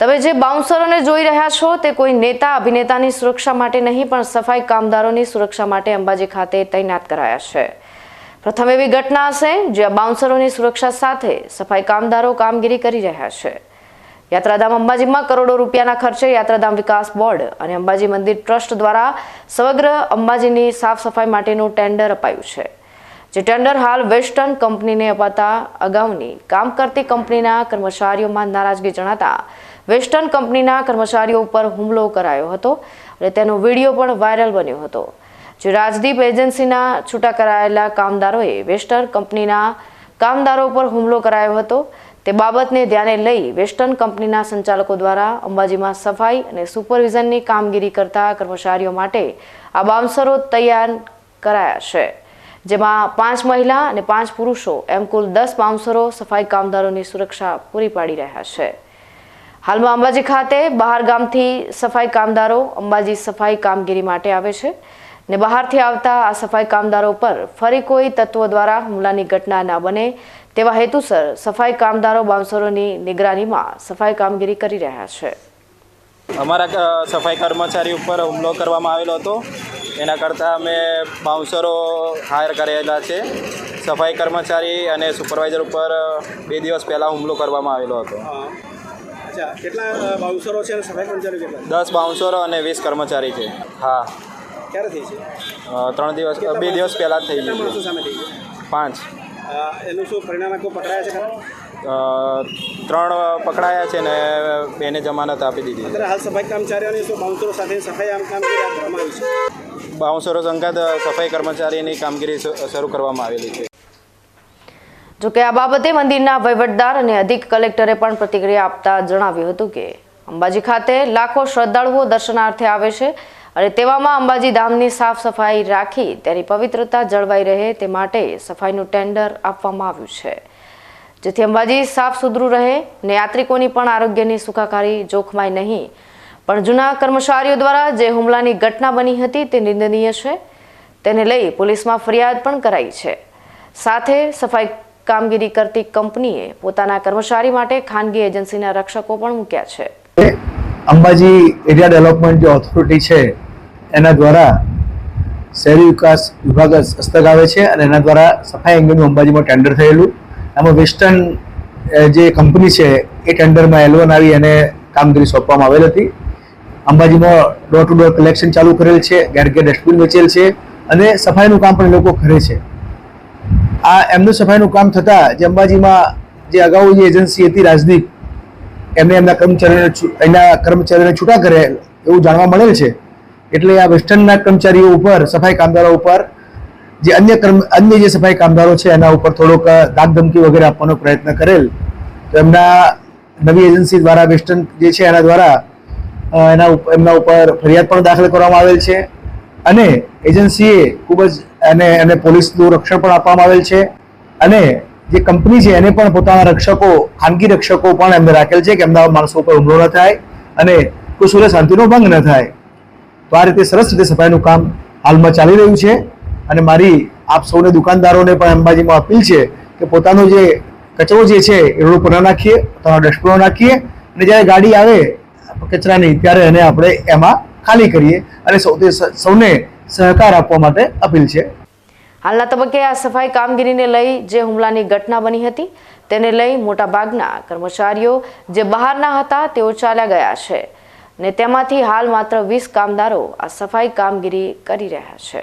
તમે જે બાઉન્સરોને જોઈ રહ્યા છો તે કોઈ નેતા, અભિનેતાની સુરક્ષા માટે નહીં, પણ સફાઈ કામદારોની સુરક્ષા માટે અંબાજી ખાતે તૈનાત કરાયા છે. પ્રથમ એવી ઘટના હશે, જ્યાં બાઉન્સરોની સુરક્ષા સાથે સફાઈ કામદારો કામગીરી કરી રહ્યા છે. યાત્રાધામ અંબાજીમાં કરોડો રૂપિયાના ખર્ચે યાત્રાધામ વિકાસ બોર્ડ અને અંબાજી મંદિર ટ્રસ્ટ દ્વારા સમગ્ર અંબાજીની સાફ સફાઈ માટેનું ટેન્ડર અપાયું છે. જે ટેન્ડર હાલ વેસ્ટર્ન કંપનીને અપાતા અગાઉની કામ કરતી કંપનીના કર્મચારીઓમાં નારાજગી જણાતા વેસ્ટર્ન કંપનીના કર્મચારીઓ ઉપર હુમલો કરાયો હતો અને તેનો વીડિયો પણ વાયરલ બન્યો હતો. જે રાજદીપ એજન્સીના છૂટા કરાયેલા કામદારોએ વેસ્ટર્ન કંપનીના કામદારો પર હુમલો કરાયો હતો. તે બાબતને ધ્યાને લઈ વેસ્ટર્ન કંપનીના સંચાલકો દ્વારા અંબાજીમાં સફાઈ અને સુપરવિઝનની કામગીરી કરતા કર્મચારીઓ માટે આ બાઉન્સરો તૈયાર કરાયા છે. જેમાં પાંચ મહિલા અને પાંચ પુરુષો એમ કુલ દસ બાઉન્સરો સફાઈ કામદારોની સુરક્ષા પૂરી પાડી રહ્યા છે. હાલમાં અંબાજી ખાતે બહાર ગામથી સફાઈ કામદારો અંબાજી સફાઈ કામગીરી માટે આવે છે ને બહારથી આવતા આ સફાઈ કામદારો પર ફરી કોઈ તત્વો દ્વારા હુમલાની ઘટના ન બને તેવા હેતુસર સફાઈ કામદારો બાઉન્સરોની નિગરાનીમાં સફાઈ કામગીરી કરી રહ્યા છે. અમારા સફાઈ કર્મચારી ઉપર હુમલો કરવામાં આવેલો હતો. એના કરતાં અમે બાઉન્સરો હાયર કરેલા છે. સફાઈ કર્મચારી અને સુપરવાઇઝર ઉપર બે દિવસ પહેલાં હુમલો કરવામાં આવેલો હતો. અચ્છા કેટલા બાઉન્સરો છે અને સફાઈ કર્મચારીઓ કેટલા દસ બાઉન્સરો અને વીસ કર્મચારી છે. હા. ક્યારે થઈ છે? ત્રણ દિવસ બે દિવસ પહેલાં જ થઈ ગયું સામે થઈ ગયું પાંચ. એનું શું પરિણામ કોઈ પકડાયા છે ત્રણ પકડાયા છે ને બેને જમાનત આપી દીધી. હાલ સફાઈ કર્મચારીઓની શું બાઉન્સરો સાથે સફાઈ આમ કામગીરી કરવામાં આવી છે? બાઉન્સરો સંઘાત સફાઈ કર્મચારીની કામગીરી શરૂ કરવામાં આવેલી છે. જોકે આ બાબતે મંદિરના વહીવટદાર અને અધિક કલેક્ટરે પણ પ્રતિક્રિયા આપતા જણાવ્યું હતું કે અંબાજી ખાતે લાખો શ્રદ્ધાળુઓ દર્શનાર્થે આવે છે અને તેવામાં અંબાજી ધામની સાફ સફાઈ રાખી તેની પવિત્રતા જળવાઈ રહે તે માટે સફાઈનું ટેન્ડર આપવામાં આવ્યું છે. જેથી અંબાજી સાફ સુધરું રહે ને યાત્રિકોની પણ આરોગ્યની સુખાકારી જોખમાય નહીં. પણ જૂના કર્મચારીઓ દ્વારા જે હુમલાની ઘટના બની હતી તે નિંદનીય છે. તેને લઈ પોલીસમાં ફરિયાદ પણ કરાઈ છે. સાથે સફાઈ કામગીરી કરતી કંપનીએ પોતાના કર્મચારી માટે ખાનગી એજન્સીના રક્ષકો પણ મૂક્યા છે. અંબાજી એરિયા ડેવલપમેન્ટ જે ઓથોરિટી છે, એના દ્વારા શહેરી વિકાસ વિભાગ હસ્તક આવે છે અને એના દ્વારા સફાઈ અંગેનું અંબાજીમાં ટેન્ડર થયેલું. એમાં વેસ્ટર્ન જે કંપની છે, એ ટેન્ડરમાં એલવન આવી એને કામગીરી સોંપવામાં આવેલ હતી. અંબાજીમાં ડોર ટુ ડોર કલેક્શન ચાલુ કરેલ છે ઘેર ઘેર ડસ્ટબિન વેચેલ છે અને સફાઈનું કામ પણ લોકો કરે છે. આ એમનું સફાઈનું કામ થતાં જે અંબાજીમાં જે અગાઉ જે એજન્સી હતી રાજદીપ, એમને એમના કર્મચારીઓને એના કર્મચારીઓને છૂટા કરે એવું જાણવા મળેલ છે. એટલે આ વેસ્ટર્નના કર્મચારીઓ ઉપર, સફાઈ કામદારો ઉપર, જે અન્ય કર્મ, અન્ય જે સફાઈ કામદારો છે, એના ઉપર થોડોક દાગ ધમકી વગેરે આપવાનો પ્રયત્ન કરેલ. તો એમના નવી એજન્સી દ્વારા વેસ્ટર્ન જે છે, એના દ્વારા એના એમના ઉપર ફરિયાદ પણ દાખલ કરવામાં આવેલ છે. અને એજન્સીએ ખૂબ જ એને એને પોલીસનું રક્ષણ પણ આપવામાં આવેલ છે. અને જે કંપની છે, એને પણ પોતાના રક્ષકો, ખાનગી રક્ષકો પણ એમને રાખેલ છે કે એમના માણસો ઉપર હુમલો ન થાય અને કોઈ સુરે શાંતિનો ભંગ ન થાય. તો આ રીતે સરસ રીતે સફાઈનું કામ હાલમાં ચાલી રહ્યું છે. અને મારી આપ સૌને દુકાનદારોને પણ અંબાજીમાં અપીલ છે કે પોતાનો જે કચરો જે છે, એ રોડ ઉપર ન નાખીએ, પોતાના ડસ્ટબિનો નાખીએ. અને જ્યારે ગાડી આવે કચરાની, ત્યારે એને આપણે એમાં ખાલી કરીએ. અને સૌથી સૌને સહકાર આપવા માટે અપીલ છે. હાલના તબક્કે આ સફાઈ કામગીરીને લઈ જે હુમલાની ઘટના બની હતી, તેને લઈ મોટાભાગના કર્મચારીઓ જે બહારના હતા, તેઓ ચાલ્યા ગયા છે. ને તેમાંથી હાલ માત્ર વીસ કામદારો આ સફાઈ કામગીરી કરી રહ્યા છે.